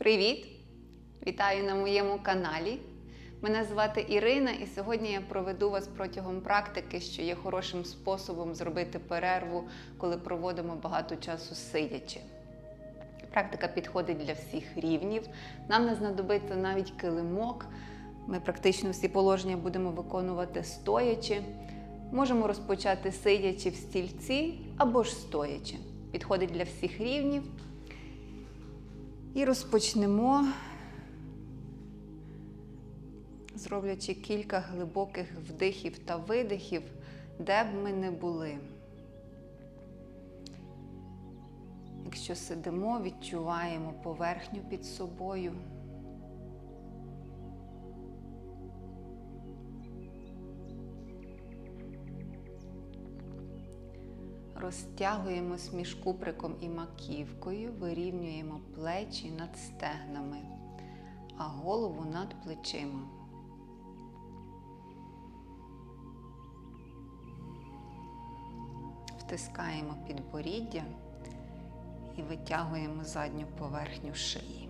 Привіт! Вітаю на моєму каналі. Мене звати Ірина, і сьогодні я проведу вас протягом практики, що є хорошим способом зробити перерву, коли проводимо багато часу сидячи. Практика підходить для всіх рівнів. Нам не знадобиться навіть килимок. Ми практично всі положення будемо виконувати стоячи. Можемо розпочати сидячи в стільці або ж стоячи. Підходить для всіх рівнів. І розпочнемо, зроблячи кілька глибоких вдихів та видихів, де б ми не були. Якщо сидимо, відчуваємо поверхню під собою. Розтягуємось між куприком і маківкою, вирівнюємо плечі над стегнами, а голову над плечима. Втискаємо підборіддя і витягуємо задню поверхню шиї.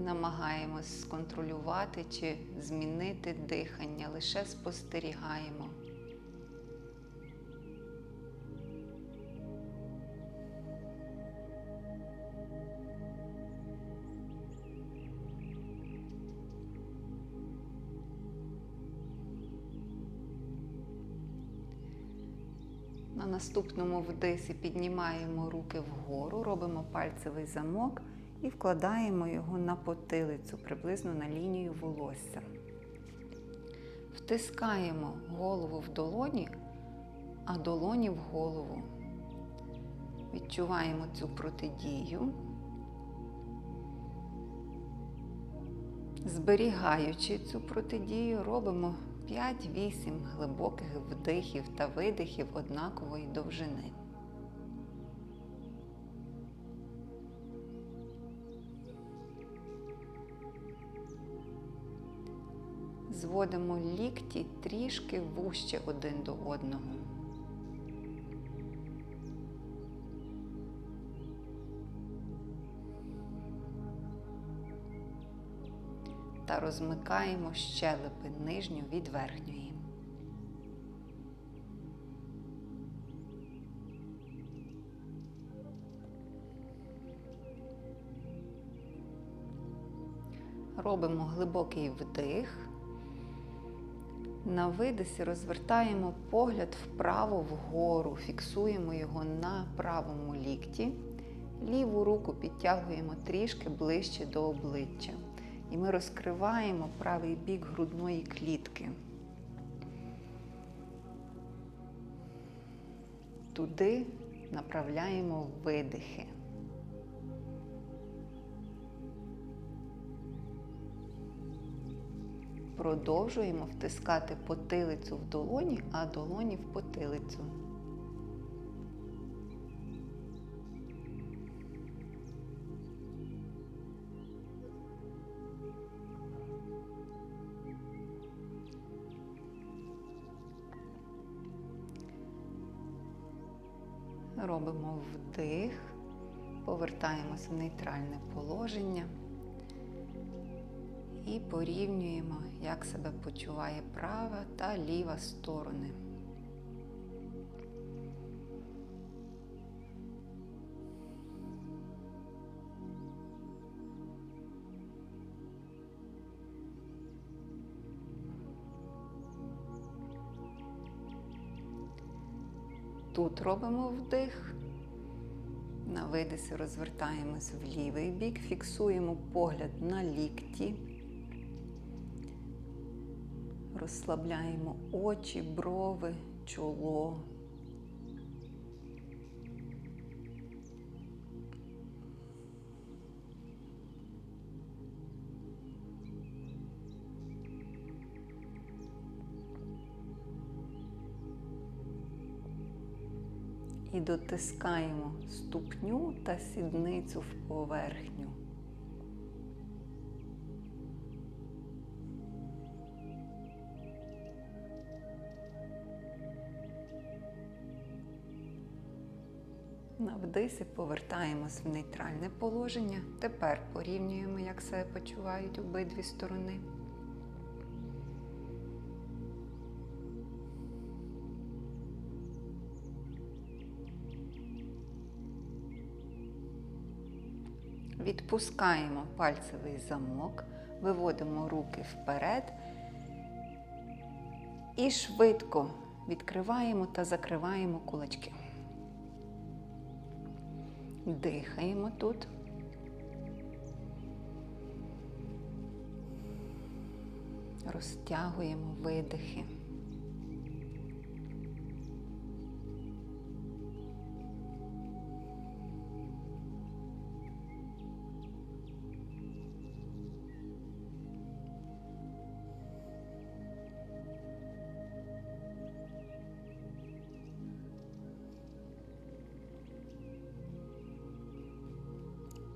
Намагаємось сконтролювати чи змінити дихання, лише спостерігаємо. На наступному вдисі піднімаємо руки вгору, робимо пальцевий замок і вкладаємо його на потилицю, приблизно на лінію волосся. Втискаємо голову в долоні, а долоні в голову. Відчуваємо цю протидію. Зберігаючи цю протидію, робимо 5-8 глибоких вдихів та видихів однакової довжини. Зводимо лікті трішки вужче один до одного. Та розмикаємо щелепи нижню від верхньої. Робимо глибокий вдих. На видисі розвертаємо погляд вправо вгору, фіксуємо його на правому лікті. Ліву руку підтягуємо трішки ближче до обличчя. І ми розкриваємо правий бік грудної клітки. Туди направляємо видихи. Продовжуємо втискати потилицю в долоні, а долоні в потилицю. Робимо вдих, повертаємося в нейтральне положення і порівнюємо, як себе почуває права та ліва сторони. Тут робимо вдих. На видисі розвертаємось в лівий бік, фіксуємо погляд на лікті. Розслабляємо очі, брови, чоло. І дотискаємо ступню та сідницю в поверхню. Вдисі повертаємось в нейтральне положення. Тепер порівнюємо, як себе почувають обидві сторони. Відпускаємо пальцевий замок, виводимо руки вперед і швидко відкриваємо та закриваємо кулачки. Дихаємо тут. Розтягуємо видихи.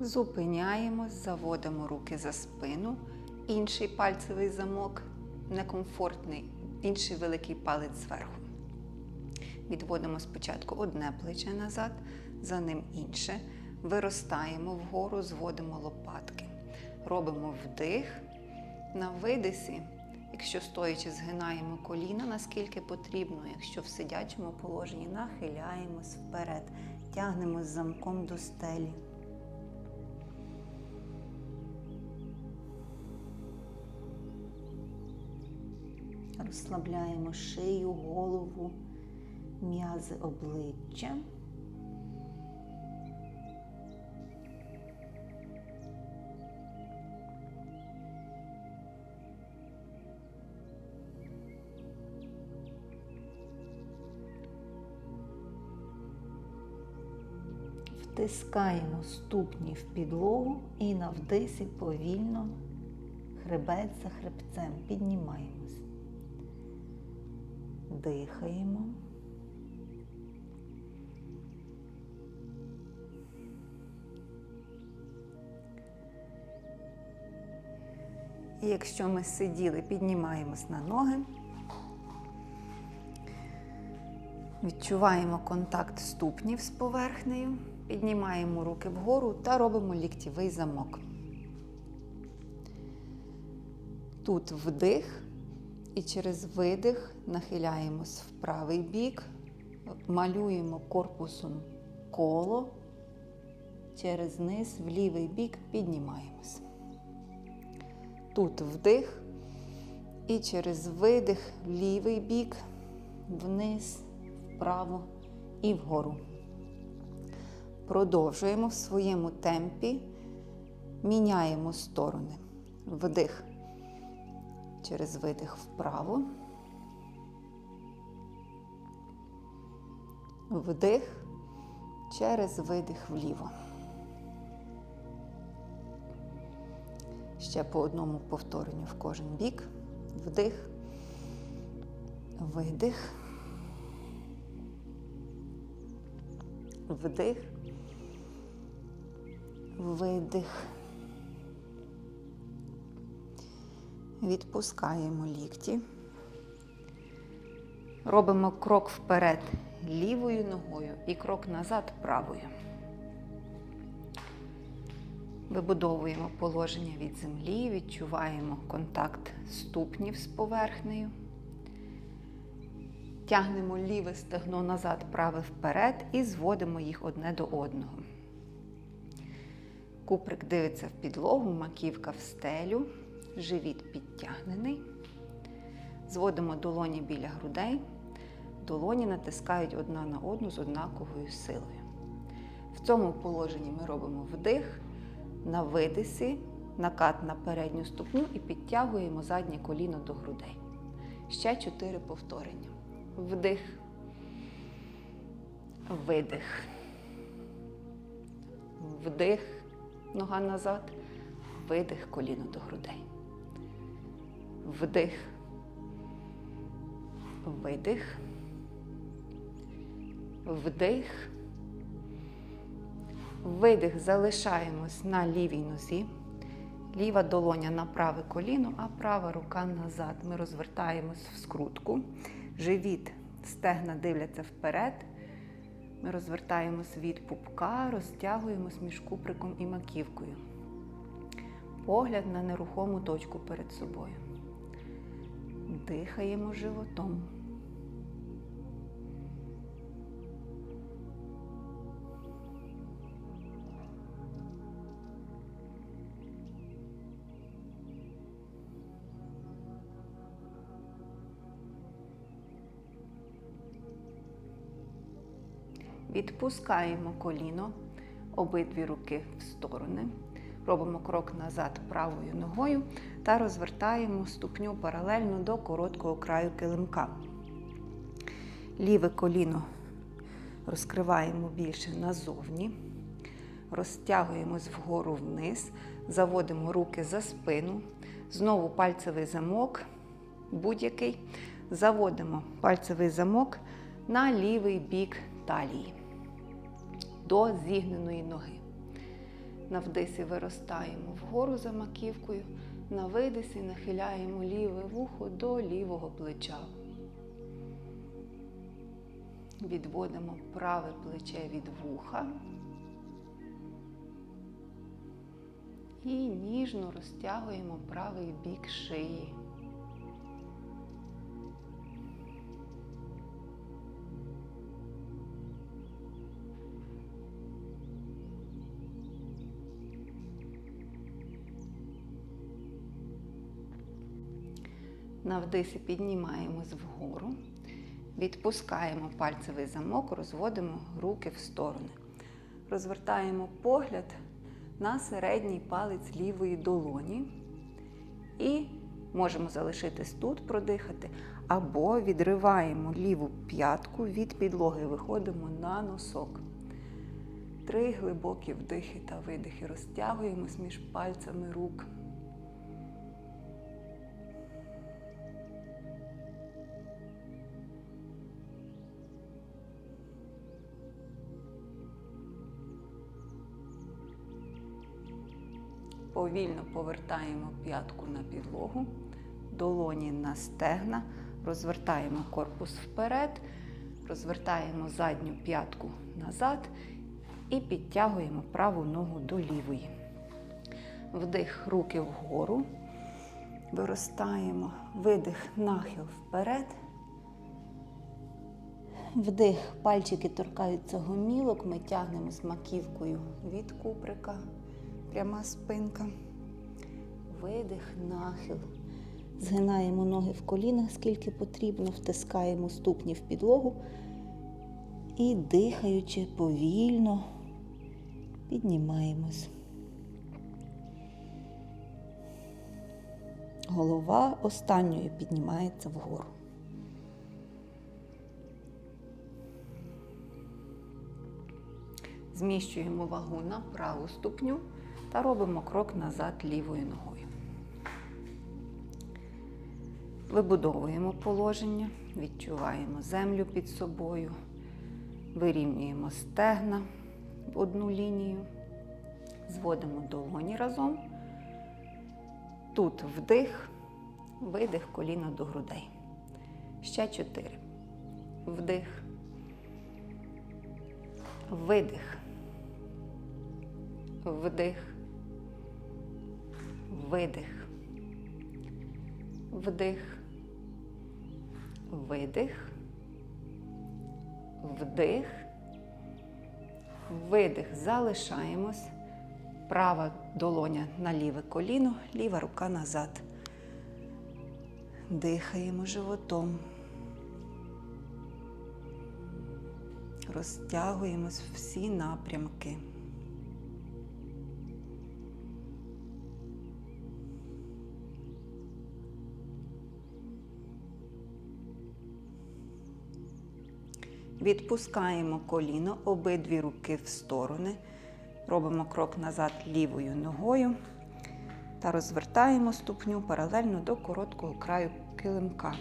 Зупиняємось, заводимо руки за спину, інший пальцевий замок некомфортний, інший великий палець зверху. Відводимо спочатку одне плече назад, за ним інше. Виростаємо вгору, зводимо лопатки. Робимо вдих. На видисі, якщо стоячи, згинаємо коліна, наскільки потрібно, якщо в сидячому положенні нахиляємось вперед, тягнемось замком до стелі. Розслабляємо шию, голову, м'язи обличчя. Втискаємо ступні в підлогу і на вдисі повільно хребець за хребцем піднімаємось. Дихаємо. І якщо ми сиділи, піднімаємось на ноги. Відчуваємо контакт ступнів з поверхнею, піднімаємо руки вгору та робимо ліктєвий замок. Тут вдих і через видих нахиляємось в правий бік, малюємо корпусом коло, через низ в лівий бік піднімаємось. Тут вдих і через видих в лівий бік, вниз, вправо і вгору. Продовжуємо в своєму темпі, міняємо сторони. Вдих через видих вправо. Вдих через видих вліво. Ще по одному повторенню в кожен бік. Вдих, видих, вдих, видих. Відпускаємо лікті. Робимо крок вперед лівою ногою і крок назад правою. Вибудовуємо положення від землі, відчуваємо контакт ступнів з поверхнею. Тягнемо ліве стегно назад, праве вперед і зводимо їх одне до одного. Куприк дивиться в підлогу, маківка в стелю, живіт підтягнений. Зводимо долоні біля грудей. Долоні натискають одна на одну з однаковою силою. В цьому положенні ми робимо вдих на видисі, накат на передню ступню і підтягуємо заднє коліно до грудей. Ще чотири повторення. Вдих, видих, вдих, нога назад, видих коліно до грудей. Вдих, видих, вдих. Видих залишаємось на лівій нозі. Ліва долоня на праве коліно, а права рука назад. Ми розвертаємось в скрутку. Живіт, стегна дивляться вперед. Ми розвертаємось від пупка, розтягуємось між куприком і маківкою. Погляд на нерухому точку перед собою. Дихаємо животом. Відпускаємо коліно, обидві руки в сторони. Робимо крок назад правою ногою та розвертаємо ступню паралельно до короткого краю килимка. Ліве коліно розкриваємо більше назовні, розтягуємось вгору вниз, заводимо руки за спину, знову пальцевий замок, будь-який. Заводимо пальцевий замок на лівий бік талії до зігненої ноги. На вдисі виростаємо вгору за маківкою, на видисі нахиляємо ліве вухо до лівого плеча. Відводимо праве плече від вуха і ніжно розтягуємо правий бік шиї. На вдисі піднімаємось вгору, відпускаємо пальцевий замок, розводимо руки в сторони. Розвертаємо погляд на середній палець лівої долоні і можемо залишитись тут, продихати, або відриваємо ліву п'ятку від підлоги, виходимо на носок. Три глибокі вдихи та видихи. Розтягуємось між пальцями рук. Повільно повертаємо п'ятку на підлогу, долоні на стегна, розвертаємо корпус вперед, розвертаємо задню п'ятку назад і підтягуємо праву ногу до лівої. Вдих руки вгору, виростаємо, видих, нахил вперед. Вдих, пальчики торкаються гомілок, ми тягнемо з маківкою від куприка пряма спинка. Видих, нахил. Згинаємо ноги в колінах, скільки потрібно, втискаємо ступні в підлогу і, дихаючи повільно, піднімаємось. Голова останньою піднімається вгору. Зміщуємо вагу на праву ступню та робимо крок назад лівою ногою. Вибудовуємо положення, відчуваємо землю під собою, вирівнюємо стегна в одну лінію, зводимо долоні разом. Тут вдих, видих коліна до грудей. Ще чотири. Вдих. Видих. Вдих. Видих. Вдих. Видих. Вдих. Видих. Залишаємось. Права долоня на ліве коліно, ліва рука назад. Дихаємо животом. Розтягуємось всі напрямки. Відпускаємо коліно, обидві руки в сторони. Робимо крок назад лівою ногою та розвертаємо ступню паралельно до короткого краю килимка.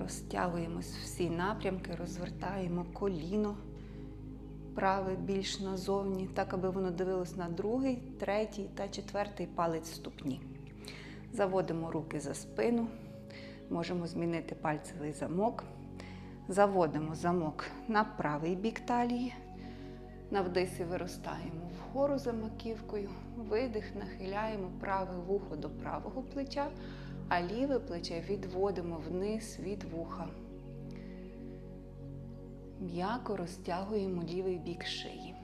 Розтягуємось всі напрямки, розвертаємо коліно праве більш назовні, так аби воно дивилось на другий, третій та четвертий палець ступні. Заводимо руки за спину, Можемо змінити пальцевий замок. Заводимо замок на правий бік талії. На вдисі виростаємо вгору за маківкою. Видих, нахиляємо праве вухо до правого плеча, а ліве плече відводимо вниз від вуха. М'яко розтягуємо лівий бік шиї.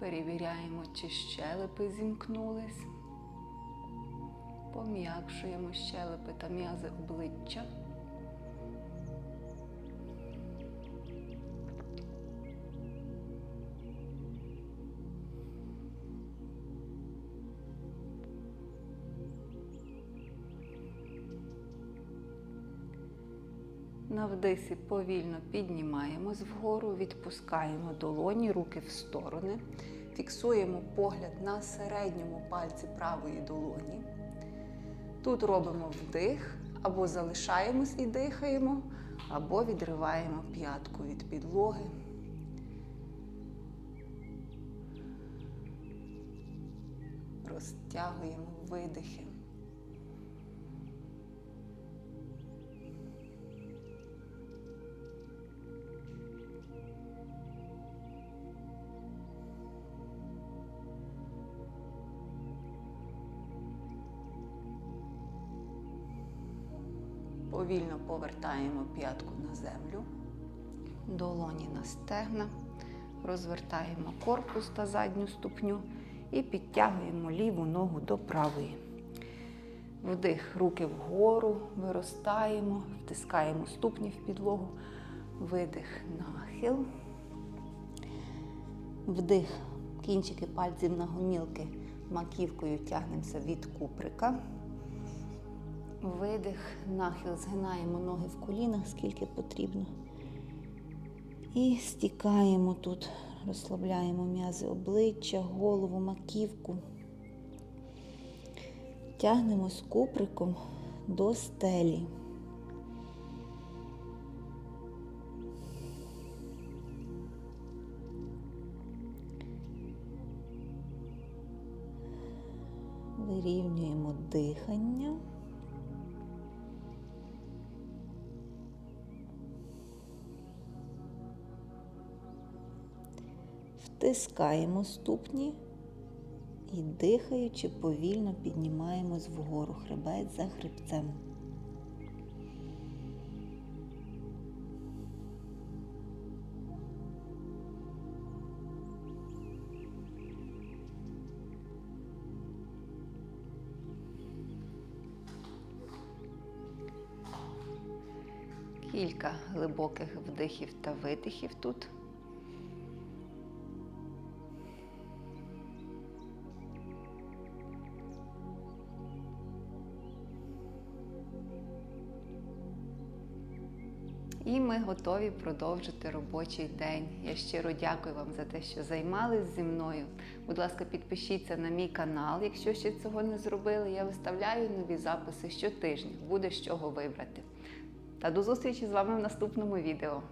Перевіряємо, чи щелепи зімкнулись. Пом'якшуємо щелепи та м'язи обличчя. На вдисі повільно піднімаємось вгору, відпускаємо долоні, руки в сторони, фіксуємо погляд на середньому пальці правої долоні. Тут робимо вдих, або залишаємось і дихаємо, або відриваємо п'ятку від підлоги. Розтягуємо видихи. Повільно повертаємо п'ятку на землю, долоні на стегна, розвертаємо корпус та задню ступню і підтягуємо ліву ногу до правої. Вдих, руки вгору, виростаємо, втискаємо ступні в підлогу, видих, нахил. Вдих, кінчики пальців на гомілки, маківкою тягнемося від куприка. Видих, нахил, згинаємо ноги в колінах, скільки потрібно. І стікаємо тут, розслабляємо м'язи обличчя, голову, маківку. Тягнемо з куприком до стелі. Вирівнюємо дихання. Втискаємо ступні і дихаючи, повільно піднімаємось вгору хребець за хребцем. Кілька глибоких вдихів та видихів тут. І ми готові продовжити робочий день. Я щиро дякую вам за те, що займались зі мною. Будь ласка, підпишіться на мій канал, якщо ще цього не зробили. Я виставляю нові записи щотижня, буде з чого вибрати. Та до зустрічі з вами в наступному відео.